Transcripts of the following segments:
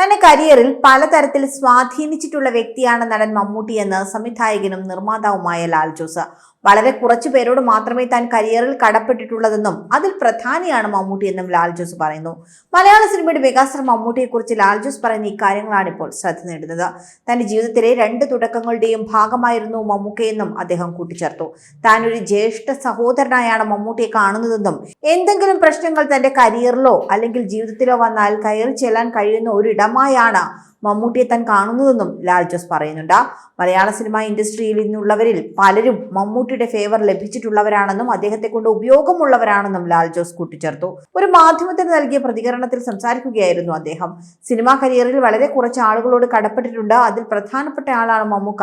തന്റെ കരിയറിൽ പലതരത്തിൽ സ്വാധീനിച്ചിട്ടുള്ള വ്യക്തിയാണ് നടൻ മമ്മൂട്ടി എന്ന് സംവിധായകനും നിർമ്മാതാവുമായ ലാൽ ജോസ്. വളരെ കുറച്ചു പേരോട് മാത്രമേ താൻ കരിയറിൽ കടപ്പെട്ടിട്ടുള്ളതെന്നും അതിൽ പ്രധാനിയാണ് മമ്മൂട്ടി എന്നും ലാൽ ജോസ് പറയുന്നു. മലയാള സിനിമയുടെ മെഗാസ്റ്റാർ മമ്മൂട്ടിയെക്കുറിച്ച് ലാൽ ജോസ് പറയുന്ന ഇക്കാര്യങ്ങളാണ് ഇപ്പോൾ ശ്രദ്ധ നേടുന്നത്. തന്റെ ജീവിതത്തിലെ രണ്ട് തുടക്കങ്ങളുടെയും ഭാഗമായിരുന്നു മമ്മൂക്കയെന്നും അദ്ദേഹം കൂട്ടിച്ചേർത്തു. താൻ ഒരു ജ്യേഷ്ഠ സഹോദരനായാണ് മമ്മൂട്ടിയെ കാണുന്നതെന്നും എന്തെങ്കിലും പ്രശ്നങ്ങൾ തന്റെ കരിയറിലോ അല്ലെങ്കിൽ ജീവിതത്തിലോ വന്നാൽ കയറി ചെല്ലാൻ കഴിയുന്ന ഒരിടമായാണ് മമ്മൂട്ടിയെ താൻ കാണുന്നതെന്നും ലാൽ ജോസ് പറയുന്നുണ്ട്. മലയാള സിനിമാ ഇൻഡസ്ട്രിയിൽ നിന്നുള്ളവരിൽ പലരും മമ്മൂട്ടിയുടെ ഫേവർ ലഭിച്ചിട്ടുള്ളവരാണെന്നും അദ്ദേഹത്തെ കൊണ്ട് ഉപയോഗമുള്ളവരാണെന്നും ലാൽ ജോസ് കൂട്ടിച്ചേർത്തു. ഒരു മാധ്യമത്തിന് നൽകിയ പ്രതികരണത്തിൽ സംസാരിക്കുകയായിരുന്നു അദ്ദേഹം. സിനിമാ കരിയറിൽ വളരെ കുറച്ച് ആളുകളോട് കടപ്പെട്ടിട്ടുണ്ട്. അതിൽ പ്രധാനപ്പെട്ട ആളാണ് മമ്മൂക്ക.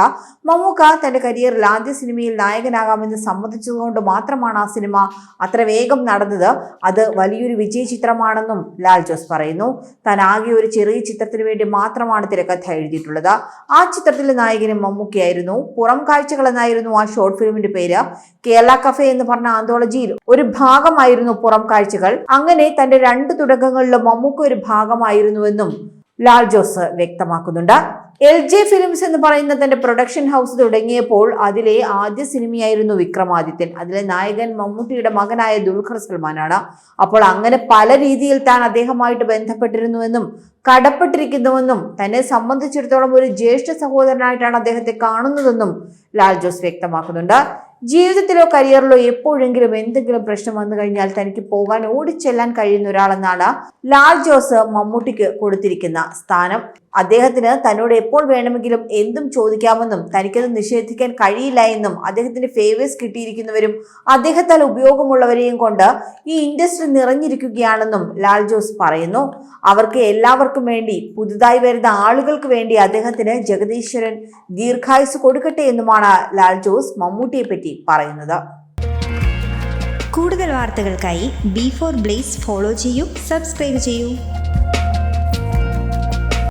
മമ്മൂക്ക തന്റെ കരിയറിൽ ആദ്യ സിനിമയിൽ നായകനാകാമെന്ന് സമ്മതിച്ചതുകൊണ്ട് മാത്രമാണ് ആ സിനിമ അത്ര വേഗം നടന്നത്. അത് വലിയൊരു വിജയ ചിത്രമാണെന്നും ലാൽ ജോസ് പറയുന്നു. താൻ ആകെ ഒരു ചെറിയ ചിത്രത്തിന് വേണ്ടി മാത്രമാണ് തിരക്കഥ എഴുതിയിട്ടുള്ളത്. ആ ചിത്രത്തിലെ നായകനും മമ്മൂക്കയായിരുന്നു പുറം കാഴ്ചകൾ എന്നായിരുന്നു ആ ഷോർട്ട് ഫിലിമിന്റെ പേര്. കേരള കഫേ എന്ന് പറഞ്ഞ ആന്തോളജിയിൽ ഒരു ഭാഗമായിരുന്നു പുറം കാഴ്ചകൾ. അങ്ങനെ തന്റെ രണ്ട് തുടക്കങ്ങളിലും മമ്മൂക്ക ഒരു ഭാഗമായിരുന്നുവെന്നും ലാൽ ജോസ് വ്യക്തമാക്കുന്നുണ്ട്. എൽ ജെ ഫിലിംസ് എന്ന് പറയുന്ന തന്റെ പ്രൊഡക്ഷൻ ഹൗസ് തുടങ്ങിയപ്പോൾ അതിലെ ആദ്യ സിനിമയായിരുന്നു വിക്രമാദിത്യൻ. അതിലെ നായകൻ മമ്മൂട്ടിയുടെ മകനായ ദുൽഖർ സൽമാനാണ്. അപ്പോൾ അങ്ങനെ പല രീതിയിൽ താൻ അദ്ദേഹമായിട്ട് ബന്ധപ്പെട്ടിരുന്നുവെന്നും കടപ്പെട്ടിരിക്കുന്നുവെന്നും തന്നെ സംബന്ധിച്ചിടത്തോളം ഒരു ജ്യേഷ്ഠ സഹോദരനായിട്ടാണ് അദ്ദേഹത്തെ കാണുന്നതെന്നും ലാൽ ജോസ് വ്യക്തമാക്കുന്നുണ്ട്. ജീവിതത്തിലോ കരിയറിലോ എപ്പോഴെങ്കിലും എന്തെങ്കിലും പ്രശ്നം വന്നു കഴിഞ്ഞാൽ തനിക്ക് പോകാൻ ഓടിച്ചെല്ലാൻ കഴിയുന്ന ഒരാളെന്നാണ് ലാൽ ജോസ് മമ്മൂട്ടിക്ക് കൊടുത്തിരിക്കുന്ന സ്ഥാനം. അദ്ദേഹത്തിന് തന്നോട് എപ്പോൾ വേണമെങ്കിലും എന്തും ചോദിക്കാമെന്നും തനിക്കത് നിഷേധിക്കാൻ കഴിയില്ല എന്നും അദ്ദേഹത്തിന്റെ ഫേവേഴ്സ് കിട്ടിയിരിക്കുന്നവരും അദ്ദേഹത്താൽ ഉപയോഗമുള്ളവരെയും കൊണ്ട് ഈ ഇൻഡസ്ട്രി നിറഞ്ഞിരിക്കുകയാണെന്നും ലാൽ ജോസ് പറയുന്നു. അവർക്ക് എല്ലാവർക്കും വേണ്ടി പുതുതായി വരുന്ന ആളുകൾക്ക് വേണ്ടി അദ്ദേഹത്തിന് ജഗദീശ്വരൻ ദീർഘായുസ് കൊടുക്കട്ടെ എന്നുമാണ് ലാൽ ജോസ് മമ്മൂട്ടിയെ പറ്റി പറയുന്നത്. കൂടുതൽ വാർത്തകൾക്കായി ബി ഫോർ ബ്ലേസ് ഫോളോ ചെയ്യൂ സബ്സ്ക്രൈബ് ചെയ്യൂ.